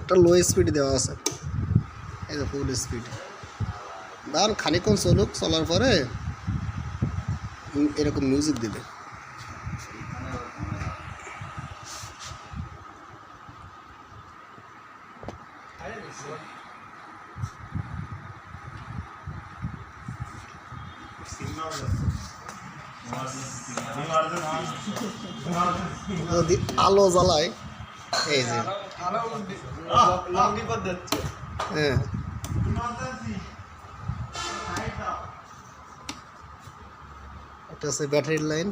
একটা low speed দেওয়া আছে। এই যে ফুল স্পিড দাঁড়ান খানিকক্ষণ চলুক, চলার পরে এরকম মিউজিক দেবে। যদি আলো জ্বালায় এই যে হ্যাঁ এটা হচ্ছে ব্যাটারির লাইন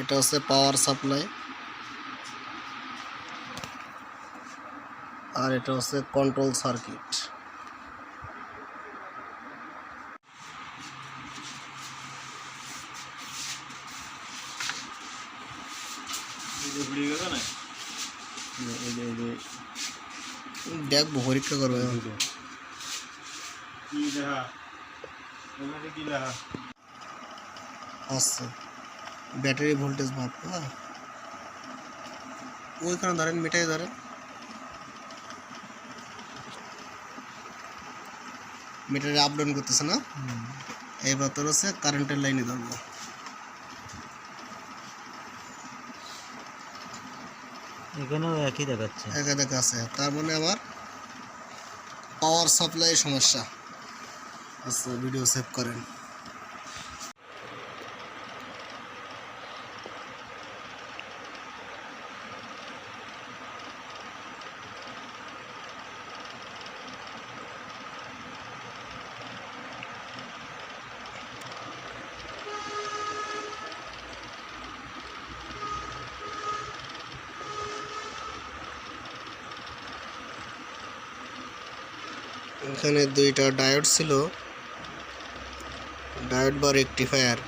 এটা হচ্ছে পাওয়ার সাপ্লাই আর এটা হচ্ছে কন্ট্রোল সার্কিট দেখব পরীক্ষা করবে। আচ্ছা ব্যাটারি ভোল্টেজ মাপ হ্যাঁ? ওইখানে ধরেন, মিটাই ধরেন। মিটারে আপ ডাউন করতেছে না? এবার তোর হচ্ছে কারেন্টের লাইনে ধরবো। এখানেও একই দেখাচ্ছে। একা দেখা আছে তার মানে আমার পাওয়ার সাপ্লাই সমস্যা। আচ্ছা ভিডিও সেভ করেন। এখানে দুইটা ডায়োড ছিল। ডায়োড বা রেকটিফায়ার।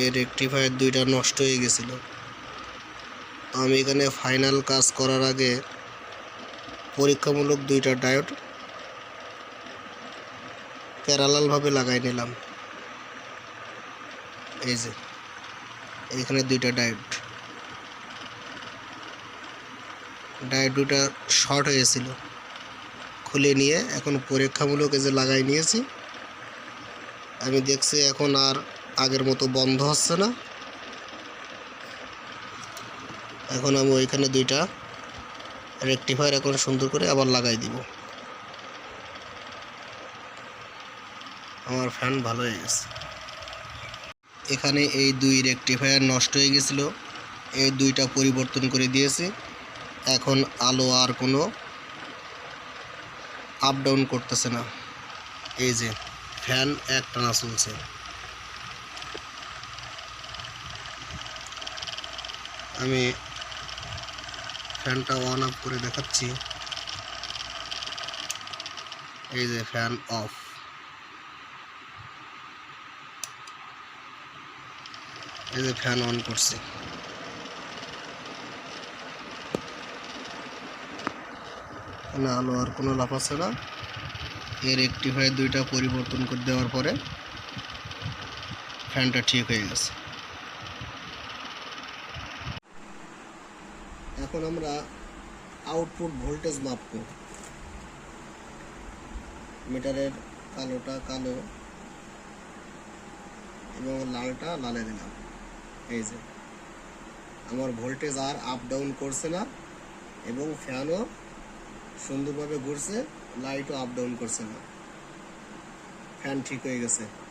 এই রেকটিফায়ার দুইটা নষ্ট হয়ে গেছিল। তো আমি এখানে ফাইনাল কাজ করার আগে পরীক্ষামূলক দুইটা ডায়োড প্যারালালভাবে লাগাই নিলাম। এই যে এখানে দুইটা ডায়োড। ডায়োড দুটা শর্ট হয়েছিল। খুলে নিয়ে এখন পরীক্ষামূলক যে লাগাই নিয়েছি। আমি দেখছি এখন আর আগের মতো বন্ধ হচ্ছে না। এখন আমি ওইখানে দুইটা রেকটিফায়ার এখন সুন্দর করে আবার লাগাই দিব। আমার ফ্যান ভালো হয়ে গেছে। এখানে এই দুই রেকটিফায়ার নষ্ট হয়ে গেছিল। এই দুইটা পরিবর্তন করে দিয়েছি। এখন আলো আর কোনো আপ ডাউন করতেছে না। এই যে ফ্যান এক টানা চলছে। আমি ফ্যানটা অন আপ করে দেখাচ্ছি। এই যে ফ্যান অফ এই যে ফ্যান অন করছি। না আলো আর কোনো লাভ আছে না। এর রেকটিফায়ার দুইটা পরিবর্তন করে দেওয়ার পরে ফ্যানটা ঠিক হয়ে গেছে। এখন আমরা আউটপুট ভোল্টেজ মাপ মাপব মিটারের কালোটা কালো এবং লালটা লালে দিলাম। এই যে, আমার ভোল্টেজ আর আপ ডাউন করছে না এবং ফ্যানও সুন্দরভাবে ঘুরছে লাইটও আপ ডাউন করছে না। ফ্যান ঠিক হয়ে গেছে।